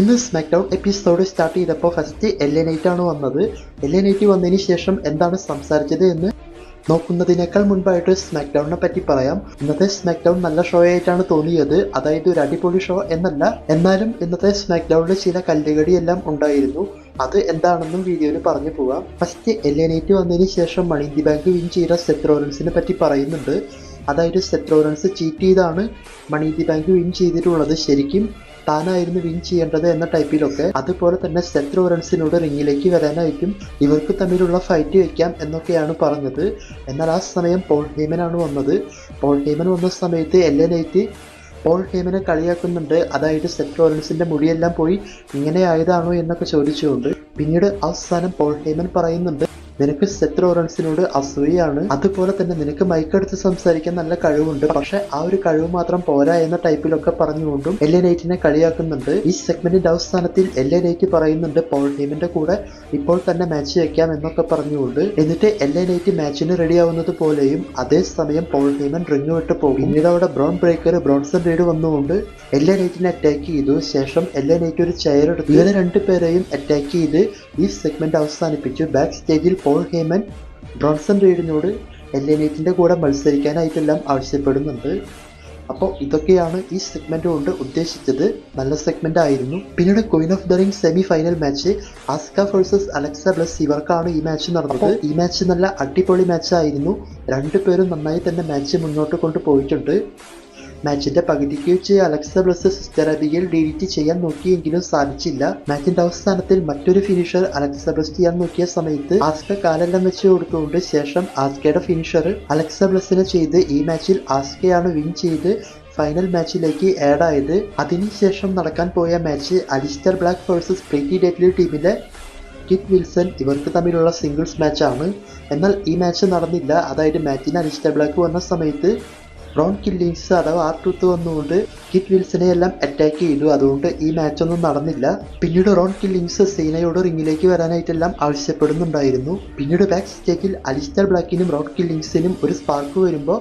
ഇന്ന് SmackDown episode start ചെയ്തപ്പോൾ first L N ആണ് വന്നത്. എൽ എൻ ഐറ്റ് വന്നതിന് ശേഷം എന്താണ് സംസാരിച്ചത് എന്ന് നോക്കുന്നതിനേക്കാൾ മുൻപായിട്ട് സ്മാക്ക് ഡൗണിനെ പറ്റി പറയാം. ഇന്നത്തെ സ്മാക്ക് ഡൗൺ നല്ല ഷോ ആയിട്ടാണ് തോന്നിയത്. അതായത് ഒരു അടിപൊളി ഷോ എന്നല്ല. എന്നാലും ഇന്നത്തെ സ്മാക്ക് ഡൗണിൽ ചില കല്ലുകടിയെല്ലാം ഉണ്ടായിരുന്നു. അത് എന്താണെന്നും വീഡിയോയിൽ പറഞ്ഞു പോവാം. ഫസ്റ്റ് എൽ എൻ ഐറ്റ് വന്നതിന് ശേഷം മണി ഇന്ത്യ ബാങ്ക് വിൻ ചെയ്ത സെത്രോറൻസിനെ പറ്റി പറയുന്നുണ്ട്. അതായത് സെത്രോറൻസ് ചീറ്റ് ചെയ്താണ് മണി ഇന്ത്യ ബാങ്ക് വിൻ ചെയ്തിട്ടുള്ളത് ശരിക്കും. താനായിരുന്നു വിൻ ചെയ്യേണ്ടത് എന്ന ടൈപ്പിലൊക്കെ അതുപോലെ തന്നെ സെത്ത് ലോറൻസിനോട് റിങ്ങിലേക്ക് വരാനായിരിക്കും ഇവർക്ക് തമ്മിലുള്ള ഫൈറ്റ് വയ്ക്കാം എന്നൊക്കെയാണ് പറഞ്ഞത്. എന്നാൽ ആ സമയം പോൾ ഹേമനാണ് വന്നത്. പോൾ ഹേമൻ വന്ന സമയത്ത് L Knight Paul ഹേമനെ കളിയാക്കുന്നുണ്ട്. അതായത് സെറ്റ് മുടിയെല്ലാം പോയി ഇങ്ങനെ ആയതാണോ എന്നൊക്കെ ചോദിച്ചുകൊണ്ട് പിന്നീട് അവസാനം പോൾ ഹേമൻ പറയുന്നുണ്ട് നിനക്ക് സെത്ത് ലോറൻസിനോട് അസൂയാണ് അതുപോലെ തന്നെ നിനക്ക് മൈക്കെടുത്ത് സംസാരിക്കാൻ നല്ല കഴിവുണ്ട്. പക്ഷെ ആ ഒരു കഴിവ് മാത്രം പോരാ എന്ന ടൈപ്പിലൊക്കെ പറഞ്ഞുകൊണ്ടും എൽ നൈറ്റിനെ കളിയാക്കുന്നുണ്ട്. ഈ സെഗ്മെന്റിന്റെ അവസാനത്തിൽ എൽ നൈറ്റ് പറയുന്നുണ്ട് പോൾ ടീമിന്റെ കൂടെ ഇപ്പോൾ തന്നെ മാച്ച് വെക്കാം എന്നൊക്കെ പറഞ്ഞുകൊണ്ട്. എന്നിട്ട് എൽ നൈറ്റ് മാച്ചിന് റെഡി ആവുന്നത് പോലെയും അതേസമയം പോൾ ടീമൻ റിങ് വിട്ട് പോകും. പിന്നീട് അവിടെ ബ്രൗൺ ബ്രേക്കർ ബ്രോൺസൺ റീഡ് വന്നുകൊണ്ട് എൽ നൈറ്റിനെ അറ്റാക്ക് ചെയ്തു. ശേഷം എൽ നൈറ്റ് ഒരു ചെയർ എടുത്ത്. ഇവരെ രണ്ടുപേരെയും അറ്റാക്ക് ചെയ്ത് ഈ സെഗ്മെന്റ് അവസാനിപ്പിച്ചു. ബാക്ക് സ്റ്റേജിൽ പോൾ ഹേമൻ ബ്രോൺസൺ റീഡിനോട് എൽ എ നൈറ്റിന്റെ കൂടെ മത്സരിക്കാനായിട്ടെല്ലാം ആവശ്യപ്പെടുന്നുണ്ട്. അപ്പോൾ ഇതൊക്കെയാണ് ഈ സെഗ്മെന്റ് കൊണ്ട് ഉദ്ദേശിച്ചത്. നല്ല സെഗ്മെന്റ് ആയിരുന്നു. പിന്നീട് Queen of the Ring semi final match Asuka versus Alexa Bliss ഇവർക്കാണ് ഈ മാച്ച് നടന്നത്. ഈ മാച്ച് നല്ല അടിപൊളി മാച്ചായിരുന്നു രണ്ടുപേരും നന്നായി തന്നെ മാച്ച് മുന്നോട്ട് കൊണ്ടുപോയിട്ടുണ്ട്. മാച്ചിന്റെ പകുതിക്ക് വെച്ച് അലക്സ ബ്ലസ് സിസ്റ്റർ അബിഗൽ ചെയ്യാൻ നോക്കിയെങ്കിലും സാധിച്ചില്ല. മാച്ചിന്റെ അവസാനത്തിൽ മറ്റൊരു ഫിനിഷർ അലക്സ ബ്ലസ് ചെയ്യാൻ നോക്കിയ സമയത്ത് ആസ്ക കാലെല്ലാം വെച്ച് കൊടുത്തുകൊണ്ട് ശേഷം ആസ്കയുടെ ഫിനിഷർ അലക്സ ബ്ലസിനെ ചെയ്ത് ഈ മാച്ചിൽ ആസ്കയാണ് വിൻ ചെയ്ത് ഫൈനൽ മാച്ചിലേക്ക് ആഡായത് അതിനുശേഷം നടക്കാൻ പോയ match Aleister Black versus Pretty Deadly ടീമിലെ കിറ്റ് വിൽസൺ ഇവർക്ക് തമ്മിലുള്ള സിംഗിൾസ് മാച്ചാണ് എന്നാൽ ഈ മാച്ച് നടന്നില്ല. അതായത് മാച്ചിന് അലിസ്റ്റർ ബ്ലാക്ക് വന്ന സമയത്ത് റോൺ കില്ലിങ്സ് അഥവാ ആർ ടൂത്ത് വന്നുകൊണ്ട് കിറ്റ് വിൽസനെ എല്ലാം അറ്റാക്ക് ചെയ്തു. അതുകൊണ്ട് ഈ മാച്ചൊന്നും നടന്നില്ല. പിന്നീട് റോൺ കില്ലിങ്സ് സീനയോട് റിങ്ങിലേക്ക് വരാനായിട്ടെല്ലാം ആവശ്യപ്പെടുന്നുണ്ടായിരുന്നു. പിന്നീട് ബാക്ക് സ്റ്റേക്കിൽ അലിസ്റ്റർ ബ്ലാക്കിനും റോൺ കില്ലിങ്സിനും ഒരു സ്പാർക്ക് വരുമ്പോൾ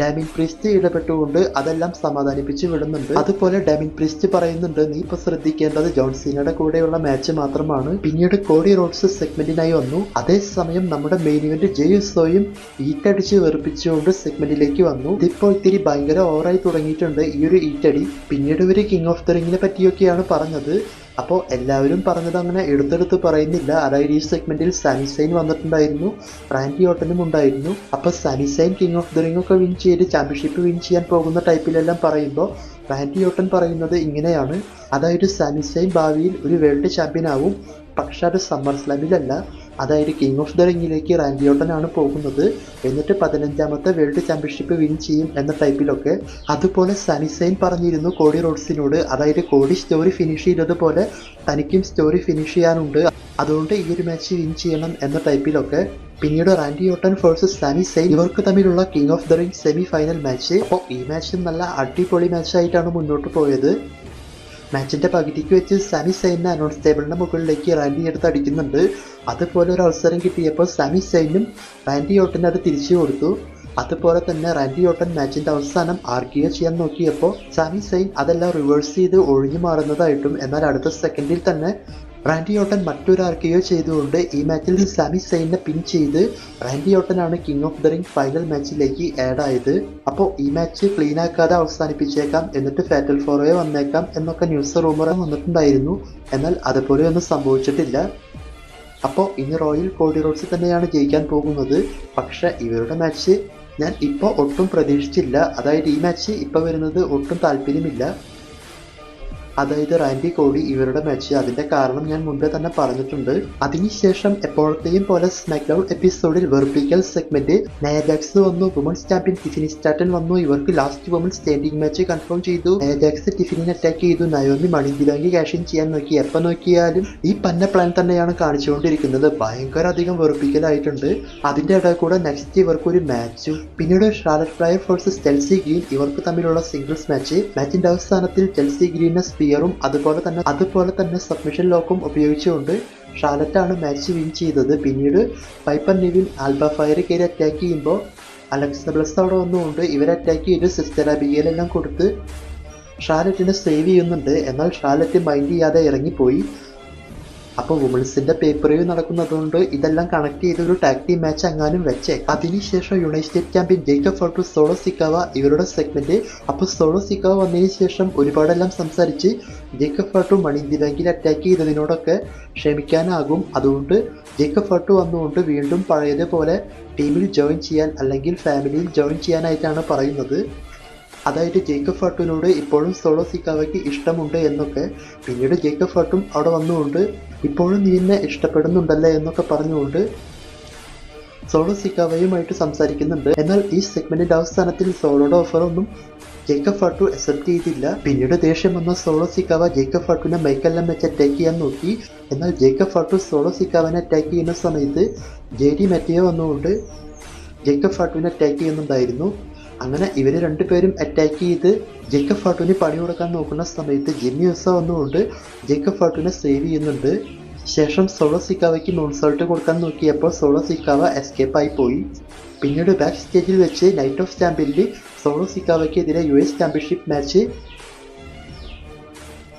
ഡാമിൻ പ്രിസ്റ്റ് ഇടപെട്ടുകൊണ്ട് അതെല്ലാം സമാധാനിപ്പിച്ച് വിടുന്നുണ്ട്. അതുപോലെ ഡാമിൻ പ്രിസ്റ്റ് പറയുന്നുണ്ട് നീ ഇപ്പൊ ശ്രദ്ധിക്കേണ്ടത് ജോൺസീനയുടെ കൂടെയുള്ള മാച്ച് മാത്രമാണ്. പിന്നീട് കോഡി റോഡ്സ് സെഗ്മെന്റിനായി വന്നു. അതേസമയം നമ്മുടെ മെയിൻ ഇവന്റ് ജെയുസോയും ഈറ്റടിച്ച് വെറുപ്പിച്ചുകൊണ്ട് സെഗ്മെന്റിലേക്ക് വന്നു. ഇതിപ്പോൾ ഇത്തിരി ഭയങ്കര ഓവറായി തുടങ്ങിയിട്ടുണ്ട് ഈ ഒരു ഈറ്റടി പിന്നീട് ഒരു കിങ് ഓഫ് ദ റിങ്ങിനെ പറ്റിയൊക്കെയാണ് പറഞ്ഞത്. അപ്പോൾ എല്ലാവരും പറഞ്ഞത് അങ്ങനെ എടുത്തെടുത്ത് പറയുന്നില്ല. അതായത് ഈ സെഗ്മെന്റിൽ സനിസൈൻ വന്നിട്ടുണ്ടായിരുന്നു. റാൻഡി ഓട്ടനും ഉണ്ടായിരുന്നു. അപ്പോൾ Sami Zayn King of the Ring ഒക്കെ വിൻ ചെയ്ത് ചാമ്പ്യൻഷിപ്പ് വിൻ ചെയ്യാൻ പോകുന്ന ടൈപ്പിലെല്ലാം പറയുമ്പോൾ റാൻഡി ഓട്ടൻ പറയുന്നത് ഇങ്ങനെയാണ്. അതായത് സനിസൈൻ ഭാവിയിൽ ഒരു വേൾഡ് ചാമ്പ്യൻ ആവും. പക്ഷെ അത് സമ്മർ സ്ലാമിലല്ല അതായത് കിങ് ഓഫ് ദ റിങ്ങിലേക്ക് റാൻഡി ഓട്ടനാണ് പോകുന്നത്. എന്നിട്ട് പതിനഞ്ചാമത്തെ വേൾഡ് ചാമ്പ്യൻഷിപ്പ് വിൻ ചെയ്യും എന്ന ടൈപ്പിലൊക്കെ അതുപോലെ സനിസൈൻ പറഞ്ഞിരുന്നു കോഡി റോഡ്സിനോട് അതായത് കോഡി സ്റ്റോറി ഫിനിഷ് ചെയ്തതുപോലെ തനിക്കും സ്റ്റോറി ഫിനിഷ് ചെയ്യാനുണ്ട്. അതുകൊണ്ട് ഈ ഒരു മാച്ച് വിൻ ചെയ്യണം എന്ന ടൈപ്പിലൊക്കെ പിന്നീട് Randy Orton versus Sami Zayn ഇവർക്ക് തമ്മിലുള്ള King of the Ring semi final match അപ്പോൾ ഈ മാച്ചും നല്ല അടിപൊളി മാച്ചായിട്ടാണ് മുന്നോട്ട് പോയത്. മാച്ചിന്റെ പകുതിക്ക് വെച്ച് സാമി സൈനിനെ അനൗൺസ് ടേബിളിന്റെ മുകളിലേക്ക് റാൻഡി എടുത്ത് അടിക്കുന്നുണ്ട്. അതുപോലെ ഒരു അവസരം കിട്ടിയപ്പോൾ സാമി സൈനും റാൻഡി ഓട്ടന് അത് തിരിച്ചു കൊടുത്തു. അതുപോലെ തന്നെ റാൻഡി ഓട്ടൻ മാച്ചിന്റെ അവസാനം ആർക്കിയോ ചെയ്യാൻ നോക്കിയപ്പോൾ സാമി സൈൻ അതെല്ലാം റിവേഴ്സ് ചെയ്ത് ഒഴിഞ്ഞു മാറുന്നതായിട്ടും എന്നാൽ അടുത്ത സെക്കൻഡിൽ തന്നെ റാൻഡി ഓട്ടൻ മറ്റൊരു ആർക്കിയോ ചെയ്തുകൊണ്ട് ഈ മാച്ചിൽ സാമി സൈനെ പിൻ ചെയ്ത് Randy ഓട്ടനാണ് king of the ring final മാച്ചിലേക്ക് add ആയത്. അപ്പോൾ ഈ മാച്ച് ക്ലീൻ ആക്കാതെ അവസാനിപ്പിച്ചേക്കാം എന്നിട്ട് ഫാറ്റൽ ഫോറോയെ വന്നേക്കാം എന്നൊക്കെ ന്യൂസ് റൂമർ വന്നിട്ടുണ്ടായിരുന്നു. എന്നാൽ അതുപോലെ ഒന്നും സംഭവിച്ചിട്ടില്ല. അപ്പോൾ ഇനി റോയൽ കോഡി റോഡ്സ് തന്നെയാണ് ജയിക്കാൻ പോകുന്നത്. പക്ഷെ ഇവരുടെ മാച്ച് ഞാൻ ഇപ്പോൾ ഒട്ടും പ്രതീക്ഷിച്ചില്ല. അതായത് ഈ മാച്ച് ഇപ്പോൾ വരുന്നത് ഒട്ടും താല്പര്യമില്ല. അതായത് റാൻഡി കോഡി ഇവരുടെ മാച്ച് അതിന്റെ കാരണം ഞാൻ മുമ്പേ തന്നെ പറഞ്ഞിട്ടുണ്ട്. അതിനുശേഷം എപ്പോഴത്തെയും പോലെ സ്മാക്ക് ഡൗൺ എപ്പിസോഡിൽ വെർപ്പിക്കൽ സെഗ്മെന്റ് നയജാക്സ് വന്നു വുമൺസ് ചാമ്പ്യൻ ടിഫിനി സ്റ്റാറ്റൻ വന്നു. ഇവർക്ക് last women's standing match confirm ചെയ്തു. നയജാക്സ് ടിഫിനിനെ അറ്റാക്ക് ചെയ്തു. നയോമി മണിദിലാങ്കി ക്യാഷ് ഇൻ ചെയ്യാൻ നോക്കി. എപ്പോൾ നോക്കിയാലും ഈ പന്ന പ്ലാൻ തന്നെയാണ് കാണിച്ചുകൊണ്ടിരിക്കുന്നത്. ഭയങ്കര അധികം വെറുപ്പിക്കലായിട്ടുണ്ട് അതിന്റെ ഇടയിൽ കൂടെ നെക്സ്റ്റ് ഇവർക്ക് ഒരു മാച്ചും പിന്നീട് Charlotte Flair faces Chelsea Green ഇവർക്ക് തമ്മിലുള്ള സിംഗിൾസ് മാച്ച് മാച്ചിന്റെ അവസാനത്തിൽ ചെൽസി ഗ്രീനെ സ്പിയറും അതുപോലെ തന്നെ അതുപോലെ തന്നെ സബ്മിഷൻ ലോക്കും ഉപയോഗിച്ചുകൊണ്ട് ഷാലറ്റാണ് മാച്ച് വിൻ ചെയ്തത്. പിന്നീട് പൈപ്പർ നിവിൻ ആൽബ ഫയർ കയറി അറ്റാക്ക് ചെയ്യുമ്പോൾ അലക്സ് ബ്ലസ് അവിടെ വന്നുകൊണ്ട് ഇവരെ അറ്റാക്ക് ചെയ്ത് സിസ്റ്റർ അബിയലെല്ലാം കൊടുത്ത് ഷാലറ്റിനെ സേവ് ചെയ്യുന്നുണ്ട്. എന്നാൽ ഷാലറ്റ് മൈൻഡ് ചെയ്യാതെ ഇറങ്ങിപ്പോയി. അപ്പോൾ വുമൺസിന്റെ പേപ്പർ വ്യൂ നടക്കുന്നതുകൊണ്ട് ഇതെല്ലാം കണക്ട് ചെയ്ത് ഒരു ടാക് ടീം മാച്ച് എങ്ങാനും വെച്ചേ. അതിനുശേഷം united champion Jacob Fatu Solo Sikoa ഇവരുടെ സെഗ്മെന്റ് അപ്പോൾ സോളോ സിക്കാവ വന്നതിന് ശേഷം ഒരുപാടെല്ലാം സംസാരിച്ച് ജേക്കബ് ഫോർട്ടു മണി ബാങ്കിൽ അറ്റാക്ക് ചെയ്തതിനോടൊക്കെ ക്ഷമിക്കാനാകും. അതുകൊണ്ട് ജേക്കബ് ഫോർട്ടു വന്നുകൊണ്ട് വീണ്ടും പഴയതുപോലെ ടീമിൽ ജോയിൻ ചെയ്യാൻ അല്ലെങ്കിൽ ഫാമിലിയിൽ ജോയിൻ ചെയ്യാനായിട്ടാണ് പറയുന്നത്. അതായത് ജേക്കബ് ഫാട്ടുവിനോട് ഇപ്പോഴും സോളോ സിക്കാവയ്ക്ക് ഇഷ്ടമുണ്ട് എന്നൊക്കെ. പിന്നീട് ജേക്കബ് ഫാട്ടും അവിടെ വന്നുകൊണ്ട് ഇപ്പോഴും നീ എന്നെ ഇഷ്ടപ്പെടുന്നുണ്ടല്ലേ എന്നൊക്കെ പറഞ്ഞുകൊണ്ട് സോളോ സിക്കാവയുമായിട്ട് സംസാരിക്കുന്നുണ്ട്. എന്നാൽ ഈ സെഗ്മെന്റിന്റെ അവസാനത്തിൽ സോളോയുടെ ഓഫറൊന്നും ജേക്കബ് ഫാട്ടു അക്സെപ്റ്റ് ചെയ്തില്ല. പിന്നീട് ദേഷ്യം വന്ന സോളോ സിക്കാവ ജേക്കബ് ഫാട്ടുവിനെ മൈക്കെല്ലാം വെച്ച് അറ്റാക്ക് ചെയ്യാൻ നോക്കി. എന്നാൽ ജേക്കബ് ഫാട്ടു സോളോ സിക്കാവനെ അറ്റാക്ക് ചെയ്യുന്ന സമയത്ത് ജെ ഡി മെറ്റിയോ വന്നുകൊണ്ട് ജേക്കബ് ഫാട്ടുവിനെ അറ്റാക്ക് ചെയ്യുന്നുണ്ടായിരുന്നു. അങ്ങനെ ഇവർ രണ്ടുപേരും അറ്റാക്ക് ചെയ്ത് ജേക്കബ് ഫാട്ടുവിന് പണി കൊടുക്കാൻ നോക്കുന്ന സമയത്ത് ജിമ്മി ഉസ വന്നുകൊണ്ട് ജേക്കബ് ഫാട്ടുവിനെ സേവ് ചെയ്യുന്നുണ്ട്. ശേഷം സോളോ സിക്കാവയ്ക്ക് നോൺസോൾട്ട് കൊടുക്കാൻ നോക്കിയപ്പോൾ സോളോ സിക്കാവ എസ്കേപ്പ് ആയി പോയി. പിന്നീട് ബാക്ക് സ്റ്റേജിൽ വെച്ച് നൈറ്റ് ഓഫ് ചാമ്പ്യനിൽ Solo സിക്കാവയ്ക്കെതിരെ U S championship match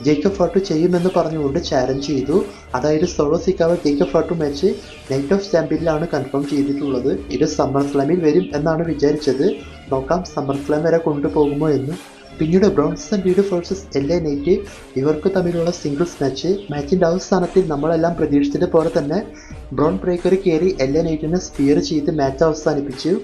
Jacob Fatu ചെയ്യുമെന്ന് പറഞ്ഞുകൊണ്ട് ചാലഞ്ച് ചെയ്തു. അതായത് Solo Sikoa Jacob Fatu match Night of ചാമ്പ്യനിലാണ് confirm ചെയ്തിട്ടുള്ളത്. ഇത് സമ്മർ സ്ലാമിൽ വരും എന്നാണ് വിചാരിച്ചത്. നോക്കാം സമ്മർ സ്ലാം വരെ കൊണ്ടുപോകുമോ എന്ന്. പിന്നീട് Bronson Reed faces L A Knight ഇവർക്ക് തമ്മിലുള്ള സിംഗിൾസ് മാച്ച് മാച്ചിന്റെ അവസാനത്തിൽ നമ്മളെല്ലാം പ്രതീക്ഷിച്ചത് പോലെ തന്നെ ബ്രോൺ ബ്രേക്കർ കയറി എൽ എ നൈറ്റിനെ സ്പിയർ ചെയ്ത് മാച്ച് അവസാനിപ്പിച്ചു.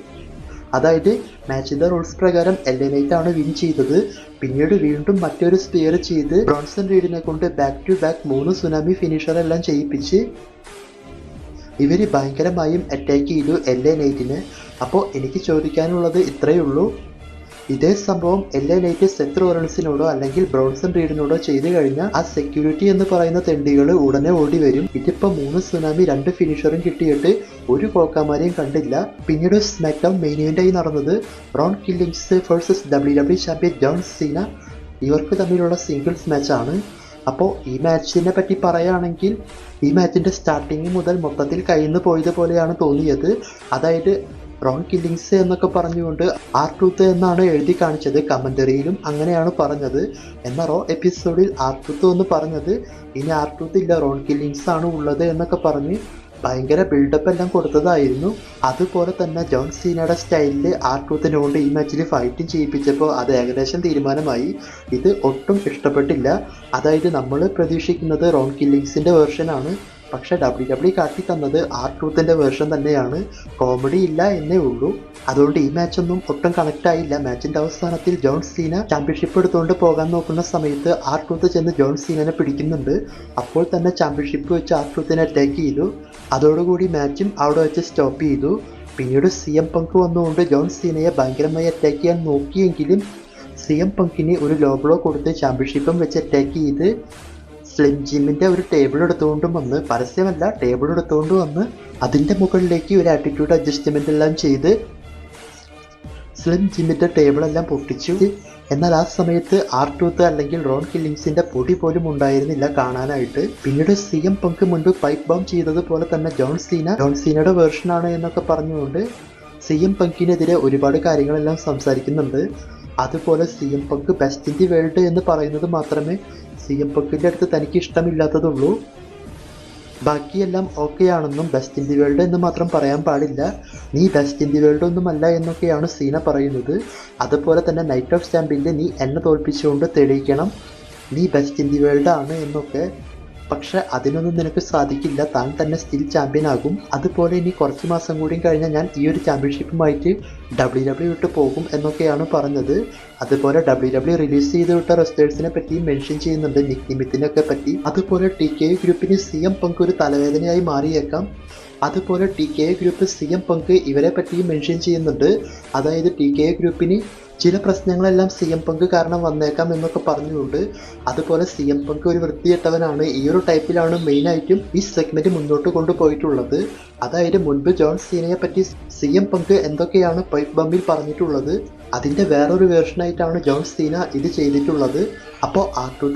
അതായത് മാച്ചിന്റെ റൂൾസ് പ്രകാരം എൽ എ നൈറ്റ് ആണ് വിൻ ചെയ്തത്. പിന്നീട് വീണ്ടും മറ്റൊരു സ്പിയർ ചെയ്ത് ബ്രോൺസൺ റീഡിനെ കൊണ്ട് ബാക്ക് ടു ബാക്ക് മൂന്ന് സുനാമി ഫിനിഷർ എല്ലാം ചെയ്യിപ്പിച്ച് ഇവർ ഭയങ്കരമായും അറ്റാക്ക് ചെയ്തു എൽ എ നൈറ്റിന് അപ്പോൾ എനിക്ക് ചോദിക്കാനുള്ളത് ഇത്രയേ ഉള്ളൂ. ഇതേ സംഭവം എൽ എ നൈറ്റ് സെത്ത് അല്ലെങ്കിൽ ബ്രോൺസൺ റീഡിനോടോ ചെയ്തു കഴിഞ്ഞാൽ ആ സെക്യൂരിറ്റി എന്ന് പറയുന്ന തെണ്ടികൾ ഉടനെ ഓടി വരും. ഇതിപ്പോ മൂന്ന് സുനാമി രണ്ട് ഫിനിഷറും കിട്ടിയിട്ട് ഒരു കോക്കാമാരെയും കണ്ടില്ല. പിന്നീട് സ്മാക്ക് ഡൗൺ മെയിൻ ഇവന്റായി നടന്നത് Bron Killings versus W W champion John Cena ഇവർക്ക് തമ്മിലുള്ള സിംഗിൾസ് മാച്ചാണ് അപ്പോൾ ഈ മാച്ചിനെ പറ്റി പറയുകയാണെങ്കിൽ ഈ മാച്ചിന്റെ സ്റ്റാർട്ടിങ് മുതൽ മൊത്തത്തിൽ കയ്യിൽ പോയതുപോലെയാണ് തോന്നിയത്. അതായത് റോൺ കില്ലിങ്സ് എന്നൊക്കെ പറഞ്ഞുകൊണ്ട് ആർ ടൂത്ത് എന്നാണ് എഴുതി കാണിച്ചത് കമന്ററിയിലും അങ്ങനെയാണ് പറഞ്ഞത്. എന്നാൽ റോ എപ്പിസോഡിൽ ആർ ടൂത്ത് എന്ന് പറഞ്ഞത് ഇനി ആർ ടൂത്ത് ഇല്ല റോൺ കില്ലിങ്സ് ആണ് ഉള്ളത് എന്നൊക്കെ പറഞ്ഞ് ഭയങ്കര ബിൽഡപ്പ് എല്ലാം കൊടുത്തതായിരുന്നു. അതുപോലെ തന്നെ ജോൺ സീനയുടെ സ്റ്റൈലിൽ ആർ ടൂത്തിനെ കൊണ്ട് ഈ മാച്ചിൽ ഫൈറ്റും ചെയ്യിപ്പിച്ചപ്പോൾ അത് ഏകദേശം തീരുമാനമായി. ഇത് ഒട്ടും ഇഷ്ടപ്പെട്ടില്ല. അതായത് നമ്മൾ പ്രതീക്ഷിക്കുന്നത് റോൺ കില്ലിങ്സിന്റെ വേർഷനാണ് പക്ഷെ ഡബ്ല്യു ഡബ്ല്യു കാട്ടി തന്നത് ആർ ട്രൂത്തിന്റെ വേർഷൻ തന്നെയാണ്. കോമഡി ഇല്ല എന്നേ ഉള്ളൂ. അതുകൊണ്ട് ഈ മാച്ചൊന്നും ഒട്ടും കണക്ട് ആയില്ല. മാച്ചിന്റെ അവസാനത്തിൽ ജോൺ സീന ചാമ്പ്യൻഷിപ്പ് എടുത്തുകൊണ്ട് പോകാൻ നോക്കുന്ന സമയത്ത് ആർ ട്രൂത്ത് ചെന്ന് ജോൺ സീനനെ പിടിക്കുന്നുണ്ട്. അപ്പോൾ തന്നെ ചാമ്പ്യൻഷിപ്പ് വെച്ച് ആർ ട്രൂത്തിനെ അറ്റാക്ക് ചെയ്തു. അതോടുകൂടി മാച്ചും അവിടെ വെച്ച് സ്റ്റോപ്പ് ചെയ്തു. പിന്നീട് സി എം പങ്ക് വന്നുകൊണ്ട് ജോൺ സീനയെ ഭയങ്കരമായി അറ്റാക്ക് ചെയ്യാൻ നോക്കിയെങ്കിലും സി എം പങ്കിന് ഒരു ലോ ബ്ലോ കൊടുത്ത് ചാമ്പ്യൻഷിപ്പും വെച്ച് അറ്റാക്ക് ചെയ്ത് സ്ലിം ജിമ്മിന്റെ ഒരു ടേബിൾ എടുത്തുകൊണ്ടും വന്ന് പരസ്യമല്ല ടേബിൾ എടുത്തുകൊണ്ട് വന്ന് അതിന്റെ മുകളിലേക്ക് ഒരു ആറ്റിറ്റ്യൂഡ് അഡ്ജസ്റ്റ്മെന്റ് എല്ലാം ചെയ്ത് സ്ലിം ജിമ്മിന്റെ ടേബിളെല്ലാം പൊട്ടിച്ചു. എന്നാൽ ആ സമയത്ത് ആർ ടൂത്ത് അല്ലെങ്കിൽ റോൺ കില്ലിങ്സിന്റെ പൊടി പോലും ഉണ്ടായിരുന്നില്ല കാണാനായിട്ട്. പിന്നീട് സി എം പങ്ക് മുൻപ് പൈപ്പ് ബോം ചെയ്തതുപോലെ തന്നെ ജോൺ സീന ജോൺ സീനയുടെ വേർഷനാണ് എന്നൊക്കെ പറഞ്ഞുകൊണ്ട് സി എം പങ്കിനെതിരെ ഒരുപാട് കാര്യങ്ങളെല്ലാം സംസാരിക്കുന്നുണ്ട്. അതുപോലെ C M Punk best in the world എന്ന് പറയുന്നത് മാത്രമേ സി എം പങ്കിന്റെ അടുത്ത് തനിക്ക് ഇഷ്ടമില്ലാത്തതുള്ളൂ. ബാക്കിയെല്ലാം ഓക്കെ ആണെന്നും ബെസ്റ്റ് ഇൻ ദി വേൾഡ് എന്ന് മാത്രം പറയാൻ പാടില്ല. നീ ബെസ്റ്റ് ഇൻ ദി വേൾഡ് ഒന്നുമല്ല എന്നൊക്കെയാണ് സീന പറയുന്നത്. അതുപോലെ തന്നെ നൈറ്റ് ഓഫ് സ്റ്റാമ്പിന്റെ നീ എന്നെ തോൽപ്പിച്ചുകൊണ്ട് തെളിയിക്കണം. നീ ബെസ്റ്റ് ഇൻ ദി വേൾഡ് ആണ് എന്നൊക്കെ പക്ഷെ അതിനൊന്നും നിനക്ക് സാധിക്കില്ല. താൻ തന്നെ സ്റ്റിൽ ചാമ്പ്യൻ ആകും. അതുപോലെ ഇനി കുറച്ച് മാസം കൂടി കഴിഞ്ഞാൽ ഞാൻ ഈ ഒരു ചാമ്പ്യൻഷിപ്പുമായിട്ട് ഡബ്ല്യു ഡബ്ല്യു വിട്ട് പോകും എന്നൊക്കെയാണ് പറഞ്ഞത്. അതുപോലെ ഡബ്ല്യു ഡബ്ല്യു റിലീസ് ചെയ്ത് വിട്ട റെസ്റ്റേഴ്സിനെ പറ്റി മെൻഷൻ ചെയ്യുന്നുണ്ട്. നിക് നിമിത്തിനൊക്കെ പറ്റി. അതുപോലെ ടി കെ ഗ്രൂപ്പിന് സി എം പങ്ക് ഒരു തലവേദനയായി മാറിയേക്കാം. അതുപോലെ T K group C M Punk ഇവരെ പറ്റിയും മെൻഷൻ ചെയ്യുന്നുണ്ട്. അതായത് ടി കെ ഗ്രൂപ്പിന് ചില പ്രശ്നങ്ങളെല്ലാം സി എം പങ്ക് കാരണം വന്നേക്കാം എന്നൊക്കെ പറഞ്ഞുകൊണ്ട് അതുപോലെ സി എം പങ്ക് ഒരു വൃത്തിയിട്ടവനാണ് ഈ ഒരു ടൈപ്പിലാണ് മെയിനായിട്ടും ഈ സെഗ്മെന്റ് മുന്നോട്ട് കൊണ്ടുപോയിട്ടുള്ളത്. അതായത് മുൻപ് ജോൺ സീനയെ പറ്റി സി എം പങ്ക് എന്തൊക്കെയാണ് പൈപ്പ് ബമ്പിൽ പറഞ്ഞിട്ടുള്ളത് അതിന്റെ വേറൊരു വേർഷനായിട്ടാണ് ജോൺ സീന ഇത് ചെയ്തിട്ടുള്ളത്. അപ്പോൾ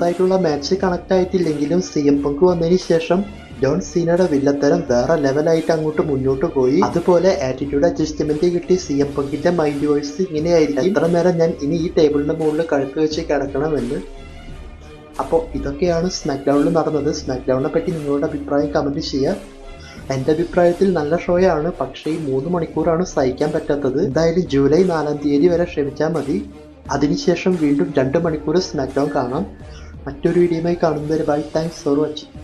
ആയിട്ടുള്ള മാച്ച് കണക്ട് ആയിട്ടില്ലെങ്കിലും സി എം പങ്ക് വന്നതിന് ശേഷം ജോൺ സീനയുടെ വില്ലത്തരം വേറെ ലെവലായിട്ട് അങ്ങോട്ട് മുന്നോട്ട് പോയി. അതുപോലെ ആറ്റിറ്റ്യൂഡ് അഡ്ജസ്റ്റ്മെന്റ് കിട്ടി. സി എം പങ്കിന്റെ മൈൻഡ് വോയിസ് ഇങ്ങനെയായിരിക്കും. എത്ര നേരം ഞാൻ ഇനി ഈ ടേബിളിന്റെ മുകളിൽ കഴുത്ത് വെച്ച് കിടക്കണമെന്ന്. അപ്പോൾ ഇതൊക്കെയാണ് സ്മാക്ക്ഡൗണിൽ നടന്നത്. സ്മാക്ക്ഡൗണിനെ പറ്റി നിങ്ങളുടെ അഭിപ്രായം കമന്റ് ചെയ്യുക എന്റെ അഭിപ്രായത്തിൽ നല്ല ഷോയാണ് പക്ഷേ ഈ മൂന്ന് മണിക്കൂറാണ് സഹിക്കാൻ പറ്റാത്തത്. എന്തായാലും ജൂലൈ നാലാം തീയതി വരെ ക്ഷമിച്ചാൽ മതി. അതിനുശേഷം വീണ്ടും രണ്ട് മണിക്കൂർ സ്മാക്ക്ഡൗൺ കാണാം. മറ്റൊരു വീഡിയോയുമായി കാണുന്നവരെ ബൈ താങ്ക്സ് ഫോർ വാച്ചിങ്